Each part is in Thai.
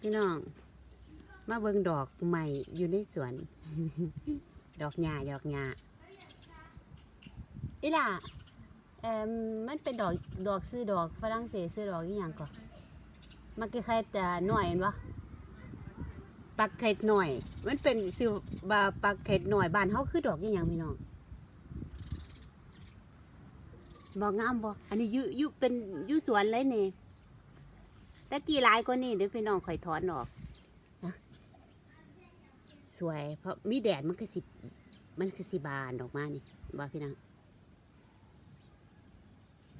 พี่น้อง มาเบิ่งดอกใหม่อยู่ในสวน ดอกหญ้าดอกหญ้าอีล่ะเอ่อมันเป็นดอกดอกซื้อดอกฝรั่งเศสซื้อดอกอีหยังก่อนมันคล้ายๆจะหน่อยเห็นปะปักเข็ดหน่อย มันเป็นซื้อบาปักเข็ดหน่อยบ้านเฮาคือดอกอีหยังพี่น้องบอกงามบ่อันนี้ยู่อยู่เป็นยู่สวนเลยเนี่ ตะกี้หลายกว่านี่เดี๋ยวพี่น้องค่อยถอนออกสวย เพราะมีแดดมันก็สิ มันคือสิบานออกมานี่ว่าพี่นาง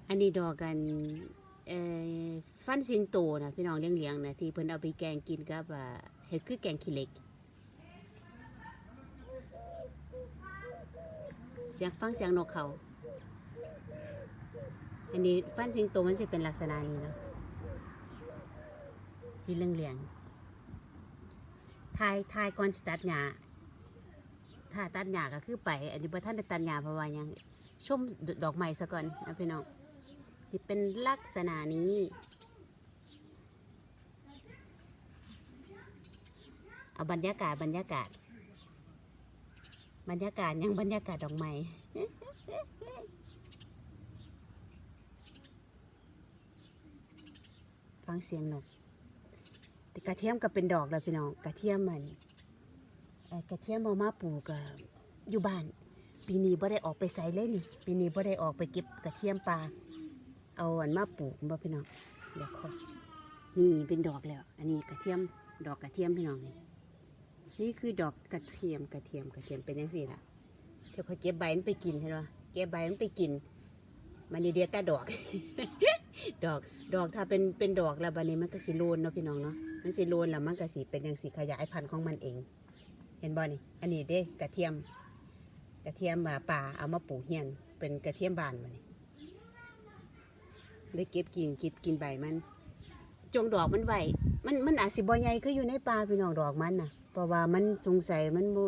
อันนี้ดอกกันฟันสิงโตนะพี่น้องเลี้ยงๆนะที่เพิ่นเอาไปแกงกินกับเห็ดคือแกงขี้เหล็กเสียงฟังเสียงนกเขา อันนี้ฟันสิงโตมันสิเป็นลักษณะนี้เนาะ สีเหลืองๆทายทายก่อนสิตัดหญ้าถ้าตัดหญ้าก็คือไป อันนี้บ่ทันได้ตัดหญ้าเพราะว่ายังชมดอกไม้ซะก่อนนะพี่น้องสิเป็นลักษณะนี้เอาบรรยากาศบรรยากาศ บรรยากาศยังบรรยากาศดอกไม้ฟังเสียงนก แต่กระเทียมก็เป็นดอกแล้วพี่น้องกระเทียมมันกระเทียมเอามาปลูกอยู่บ้าน ปีนี้บ่ได้ออกไปใส่เลยนี่ ปีนี้บ่ได้ออกไปเก็บกระเทียมปลาเอาอันมาปลูกบ่พี่น้องเดี๋ยวค่อยนี่เป็นดอกแล้ว อันนี้กระเทียมดอกกระเทียมพี่น้องนี่นี่คือดอกกระเทียมกระเทียมกระเทียมเป็นยังสี่ล่ะเดี๋ยวค่อยเก็บใบมันไปกินใช่ไหมเก็บใบมันไปกิน มันนี่เดียแต่ดอก ดอกดอกถ้าเป็นเป็นดอกแล้วบัดนี้มันก็สิโลนเนาะพี่น้องเนาะ มันสิโลนแล้วมันก็สิเป็นอย่างสิขยายพันธุ์ของมันเอง เห็นบ่นี่ อันนี้เด้กระเทียม กระเทียมมาป่าเอามาปลูกเฮียน เป็นกระเทียมบานมานี่ได้เก็บกินก็บกินใบมัน จงดอกมันไหวมันมันอาจสิบ่ใหญ่คืออยู่ในป่าพี่น้องดอกมันน่ะ เพราะว่ามันสงสัยมันบ่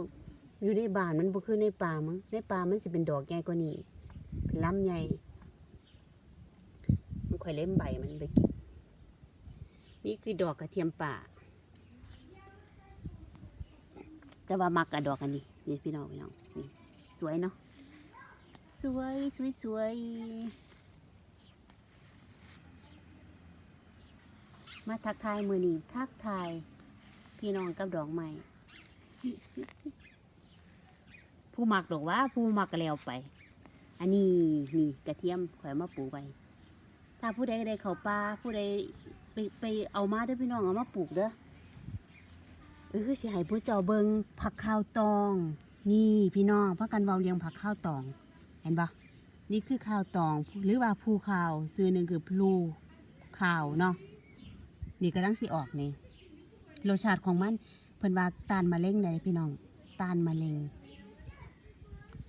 อยู่ในบ้านมันบ่คือในป่ามั้งในป่ามันสิเป็นดอกใหญ่กว่านี้เป็นลำใหญ่มันค่อยเล่มใบมันไปกิน นี่คือดอกกระเทียมป่า แต่ว่ามักกับดอกอันนี้นี่พี่น้องพี่น้องนี่สวยเนาะสวยสวยสวยมาทักทายมือนีทักทาย พี่น้องกับดอกไม้ผู้หมักดอกว่าผู้หมักก็แล้วไป อันนี้นี่กระเทียมข่อยมาปลูกไว้ ถ้าผู้ใดได้เข้าป่าผู้ใด ไปไปเอามาเด้พี่น้องเอามาปลูกเด้อเออคือสิให้ผู้เจ้าเบิงผักข้าวตอง นี่พี่น้องพักกันเว้าเลี้ยงผักข้าวตอง เห็นปะนี่คือข้าวตอง หรือว่าภูข้าวซื้อหนึ่งคือพลูข้าวเนาะนี่กำลังสิออกนี่รสชาติของมันเพิ่นว่าตานมะเร็งได้พี่น้องตานมะเร็ง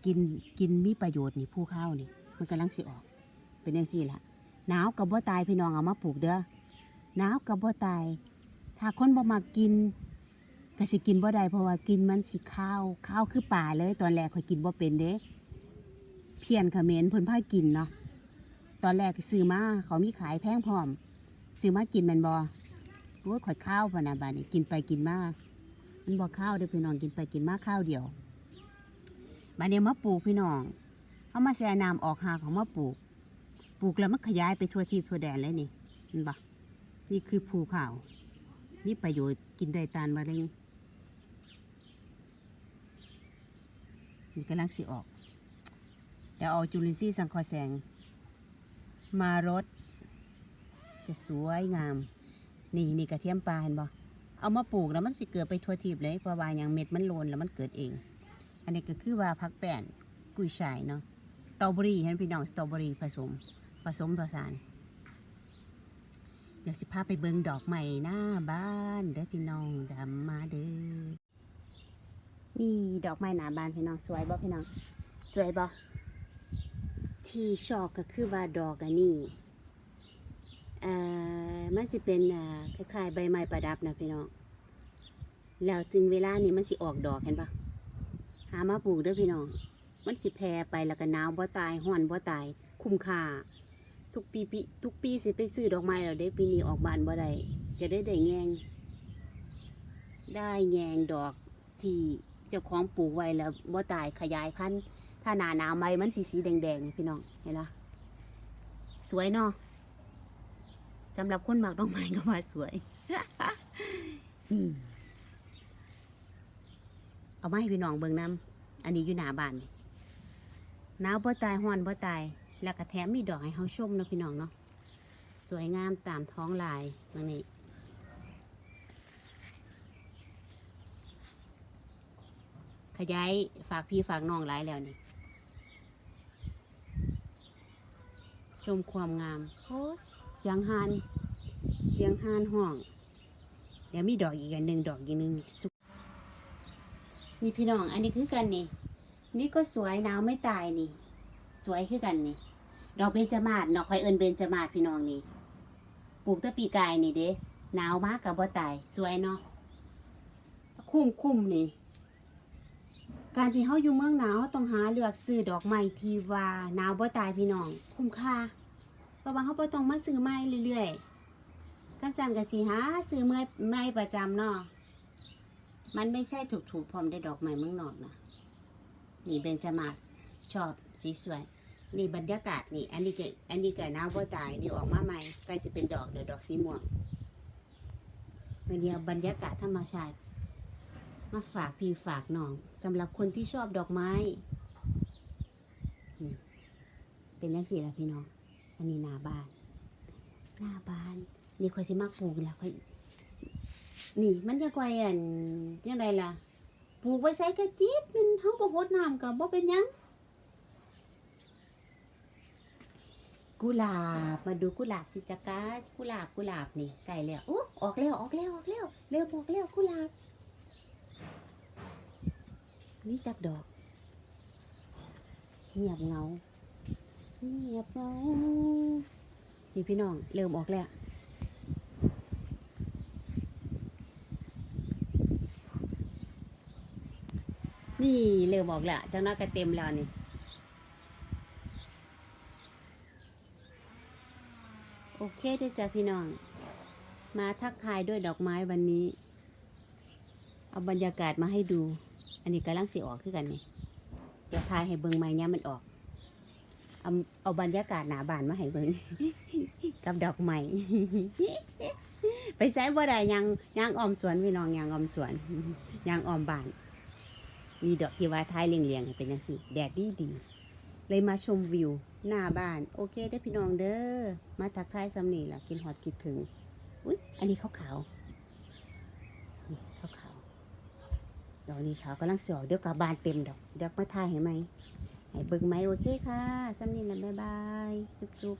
กินกินมีประโยชน์นี่ภูข้าวนี่ มันกำลังสิออก เป็นอย่างสี่ละหนาวกับบ่าตายพี่น้องเอามาปลูกเด้อ หนาวกับบ่ตายถ้าคนบ่มากินก็สิกินบ่ได้เพราะว่ากินมันสิข้าวข้าวคือป่าเลย ตอนแรกข่อยกินบ่เป็นเด้เพียนเขมรเพิ่นพากินเนาะตอนแรกซื้อมาเขามีขายแพงพร้อมซื้อมากินแมันบ่โอ้ยข่อยข้าวพะนะบานี้กินไปกินมามันบ่ข้าวเด้อพี่น้องกินไปกินมาข้าวเดียวบาดนี้มาปลูกพี่น้องเอามาแช่น้ำออกหาของมาปลูก ปลูกแล้วมันขยายไปทั่วที่ทั่วแดนเลยนี่เห็นปะ นี่คือภูเขามีประโยชน์กินได้ตานมะเร็งนี่กำลังสิออก เดี๋ยวเอาจุลินทรีย์สังครแสง มารดจะสวยงาม นี่นี่กระเทียมปลาเห็นปะเอามาปลูกแล้วมันสิเกิดไปทั่วทีบเลยเพราะว่าอย่างเม็ดมันโลนแล้วมันเกิดเอง อันนี้ก็คือว่าพักแป้นกุยช่ายเนาะสตรอเบอรี่เห็นพี่น้องสตรอเบอรี่ผสมผสมผสาน เดี๋ยวสิพาไปเบิงดอกใหม่หน้าบ้านเด้อพี่น้องดำมาเด้อนี่ดอกไม้หน้าบ้านพี่น้องสวยบ่พี่น้องสวยบ่ที่ชอบก็คือว่าดอกอันนี้เอ่อมันสิเป็นอ่าคล้ายๆใบไม้ประดับนะพี่น้องแล้วถึงเวลานี้มันสิออกดอกเห็นปะหามาปลูกเด้อพี่น้อง มันสิแพร่ไปแล้วก็หนาวบ่ตายห้อนบ่ตาย คุ้มค่า ทุกปีปีทุกปีสิไปซื้อดอกไม้แล้วได้ปีนี้ออกบานบ่ได้จะได้ได้แงง ได้แยงดอกที่เจ้าของปลูกไว้แล้วบ่ตายขยายพันธุ์ถ้าหนาหนาวใบมันสีสีแดงๆพี่น้องเห็นไหมสวยเนาะสำหรับคนหมักดอกไม้ก็ว่าสวยนี่เอาไม้พี่น้องเบิ่งน้ำอันนี้อยู่หน้าบานหนาวบ่ตายฮ้อนบ่ตาย แล้วก็แถมมีดอกให้เฮาชมนะพี่น้องเนาะสวยงามตามท้องลายบางนี้ขยายฝากพี่ฝากน้องหลายแล้วนี่ ชมความงามโอ้เสียงฮานเสียงฮานห้อง เดี๋ยวมีดอกอีกอันหนึ่งดอกอีกหนึ่งสุกนี่พี่น้อง อันนี้คือกันนี่ นี่ก็สวยหนาวไม่ตายนี่ สวยคือกันนี่ ดอกเบญจมาศดอกไฟเอิญเบญจมาศพี่น้องนี่ปลูกแตะปีกายนี่เด้หนาวมากกับบ่ตายสวยเนาะคุ้มคุ้มนี่ การที่เฮาอยู่เมืองหนาวเราต้องหาเลือกซื้อดอกไม้ที่ว่าหนาวบ่ตายพี่น้อง คุ้มค่าเพราะว่าเฮาบ่ต้องมาซื้อไม้เรื่อยๆกันสั่นก็สิหาซื้อไม้ไม้ประจำเนาะมันไม่ใช่ถูกๆพร้อมได้ดอกไม้เมืองนอกนะนี่เบญจมาศชอบสีสวย นี่บรรยากาศนี่ อันนี้ก็อันนี้ก็หนาวบ่ตายนี่ออกมาใหม่ใกล้สิเป็นดอกเดี๋ยวดอกสีม่วงวันนี้เอาบรรยากาศธรรมชาติ มาฝากพี่ฝากน้องสำหรับคนที่ชอบดอกไม้นี่เป็นยังสี่ละพี่น้อง อันนี้หน้าบ้าน หน้าบ้าน นี่คอยสิมากปลูกแล้วค่อยนี่ มันจะกวยอันยังไงล่ะปลูกไว้ใส่กระติดมันเฮาบ่รดน้ำก็บ่เป็นยัง กุหลาบ มาดูกุหลาบสิจักากุหลาบกุหลาบนี่ไก่แล้วอุ๊ออกแล้วออกแล้วออกแล้วเร็วออกแล้วกุหลาบ นี่จักดอก เงียบเงา เงียบเงา นี่พี่น้องเริ่มออกแล้วนี่เริ่มออกแล้วจังน้อยก็เต็มแล้วนี่ โอเคเด้จ้ะพี่น้อง มาทักทายด้วยดอกไม้วันนี้ เอาบรรยากาศมาให้ดู อันนี้กำลังสิออกคือกันนี่เดี๋ยวทายให้เบิงไม้เนี้ยมันออก เอาเอาบรรยากาศหนาบานมาให้เบิงกับดอกไม้ไปใช้บ่ได้ยังยังออมสวนพี่น้องยังออมสวนยังออมบานมีดอกที่ว่าท้ายเรียงๆเป็นจังซี่แดดดีดีเลยมาชมวิว หน้าบ้านโอเคได้พี่น้องเด้อมาทักทายสำนีล่ะกินหอดกิดถึงอุ๊ยอันนี้ขาวๆนี่ขาวๆดอกนี้ขาวกำลังสออเดี๋ยวกับบานเต็มดอกเดี๋ยวมาทายเห็นไหมให้เบิกไหมโอเคค่ะสำนี่ะบ๊ายบายจุ๊บ